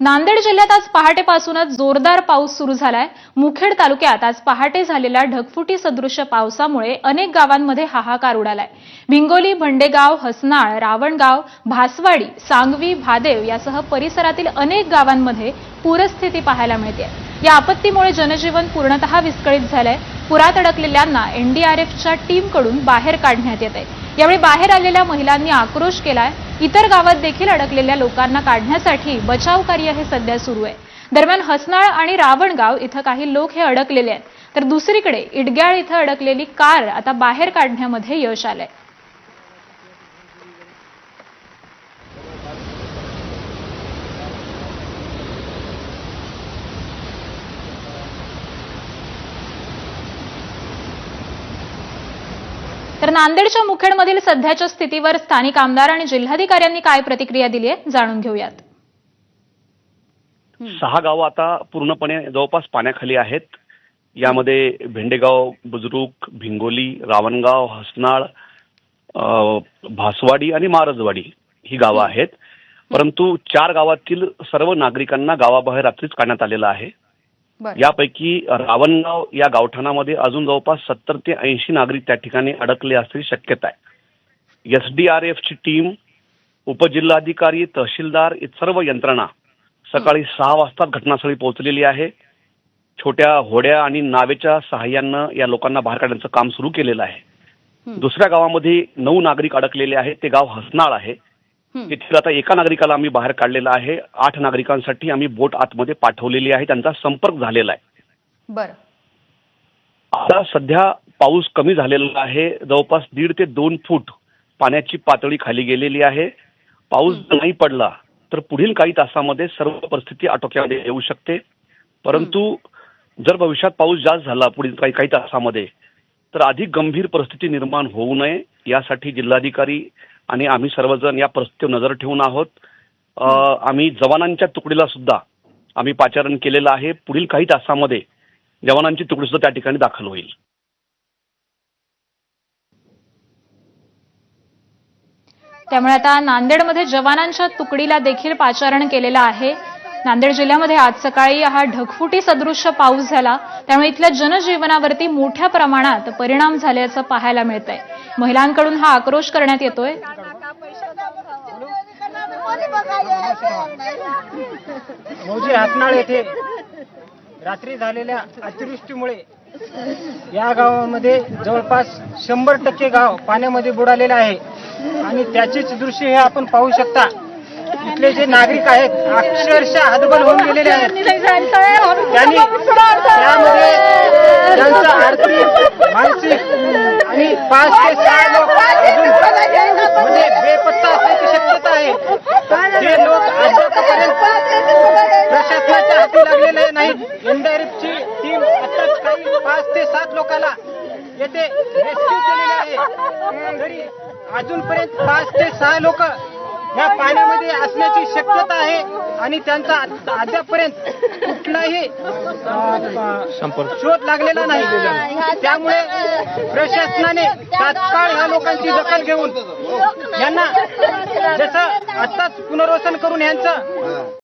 नांदेड जिल्ह्यात आज पहाटेपासूनच जोरदार पाऊस सुरू झालाय. मुखेड तालुक्यात आज पहाटे झालेल्या ढगफुटी सदृश्य पावसामुळे अनेक गावांमध्ये हाहाकार उडालाय. भिंगोली भंडेगाव हसनाळ रावणगाव भासवाडी सांगवी भादेव यासह परिसरातील अनेक गावांमध्ये पूरस्थिती पाहायला मिळते या आपत्तीमुळे जनजीवन पूर्णतः विस्कळीत झालंय. पुरात अडकलेल्यांना एनडीआरएफच्या टीमकडून बाहेर काढण्यात येत आहे यावेळी बाहेर आलेल्या महिलांनी आक्रोश केलाय. इतर गावात देखील अडकलेल्या लोकांना काढण्यासाठी बचाव कार्य हे सध्या सुरू आहे. दरम्यान हसनाळ आणि रावणगाव इथं काही लोक हे अडकलेले आहेत. तर दुसरीकडे इडग्याळ इथं अडकलेली कार आता बाहेर काढण्यामध्ये यश आलंय. तर नांदेडच्या मुखेडमधील सध्याच्या स्थितीवर स्थानिक आमदार आणि जिल्हाधिकाऱ्यांनी काय प्रतिक्रिया दिली आहे जाणून घेऊयात. सहा गावं आता पूर्णपणे जवळपास पाण्याखाली आहेत. यामध्ये भेंडेगाव बुजरुक भिंगोली रावणगाव हसनाळ भासवाडी आणि मारजवाडी ही गावं आहेत. परंतु चार गावातील सर्व नागरिकांना गावाबाहेर रात्रीच काढण्यात आलेलं आहे. यापैकी रावणगाव या गावठाणामध्ये अजून जवळपास सत्तर ते ऐंशी नागरिक त्या ठिकाणी अडकले असल्याची शक्यता आहे. एसडीआरएफची टीम उपजिल्हाधिकारी तहसीलदार सर्व यंत्रणा सकाळी सहा वाजता घटनास्थळी पोहोचलेली आहे. छोट्या होड्या आणि नावेच्या सहाय्यानं या लोकांना बाहेर काढण्याचं काम सुरू केलेलं आहे. दुसऱ्या गावामध्ये नऊ नागरिक अडकलेले आहेत. ते गाव हसनाळ आहे. तिथे आता एका नागरिकाला आम्ही बाहेर काढलेला आहे. आठ नागरिकांसाठी आम्ही बोट आतमध्ये पाठवलेली आहे. त्यांचा संपर्क झालेला आहे. बरं. आता सध्या पाऊस कमी झालेला आहे. जवळपास दीड ते दोन फूट पाण्याची पातळी खाली गेलेली आहे. पाऊस नाही पडला तर पुढील काही तासामध्ये सर्व परिस्थिती आटोक्यामध्ये येऊ शकते. परंतु जर भविष्यात पाऊस जास्त झाला पुढील काही काही तासामध्ये तर अधिक गंभीर परिस्थिती निर्माण होऊ नये. यासाठी जिल्हाधिकारी आणि आम्ही सर्वजण या परिस्थितीवर नजर ठेवून आहोत. आम्ही जवानांच्या तुकडीला सुद्धा आम्ही पाचारण केलेलं आहे. पुढील काही तासामध्ये जवानांची तुकडी सुद्धा त्या ठिकाणी दाखल होईल. त्यामुळे आता नांदेडमध्ये जवानांच्या तुकडीला देखील पाचारण केलेलं आहे. नांदेड जिल्ह्यामध्ये आज सकाळी हा ढगफुटी सदृश्य पाऊस झाला. त्यामुळे इथल्या जनजीवनावरती मोठ्या प्रमाणात परिणाम झाल्याचं पाहायला मिळत आहे महिलांकडून हा आक्रोश करण्यात येतोय. हातनाळ येथे रात्री झालेल्या अतिवृष्टीमुळे या गावामध्ये जवळपास शंभर टक्के गाव पाण्यामध्ये बुडालेलं आहे. आणि त्याचेच दृश्य हे आपण पाहू शकता. इथले जे नागरिक आहेत अक्षरशः हतबल होऊन गेलेले आहेत. त्यांनी त्यामध्ये त्यांचं आर्थिक मानसिक आणि पाच ते सहा लोक म्हणजे बेपत्ता असण्याची शक्यता आहे. जे लोक आजपर्यंत प्रशासनाच्या हाती लागलेले नाहीत एनडीआरएफची टीम आताच काही पाच ते सात लोकांना येथे रेस्क्यू केलेले आहे. तरी अजूनपर्यंत पाच ते सहा लोक या पाण्यामध्ये असण्याची शक्यता आहे आणि त्यांचा अद्यापर्यंत कुठलाही शोध लागलेला नाही. त्यामुळे प्रशासनाने तात्काळ ह्या लोकांची दखल घेऊन यांना जसं आत्ताच पुनर्वसन करून यांचं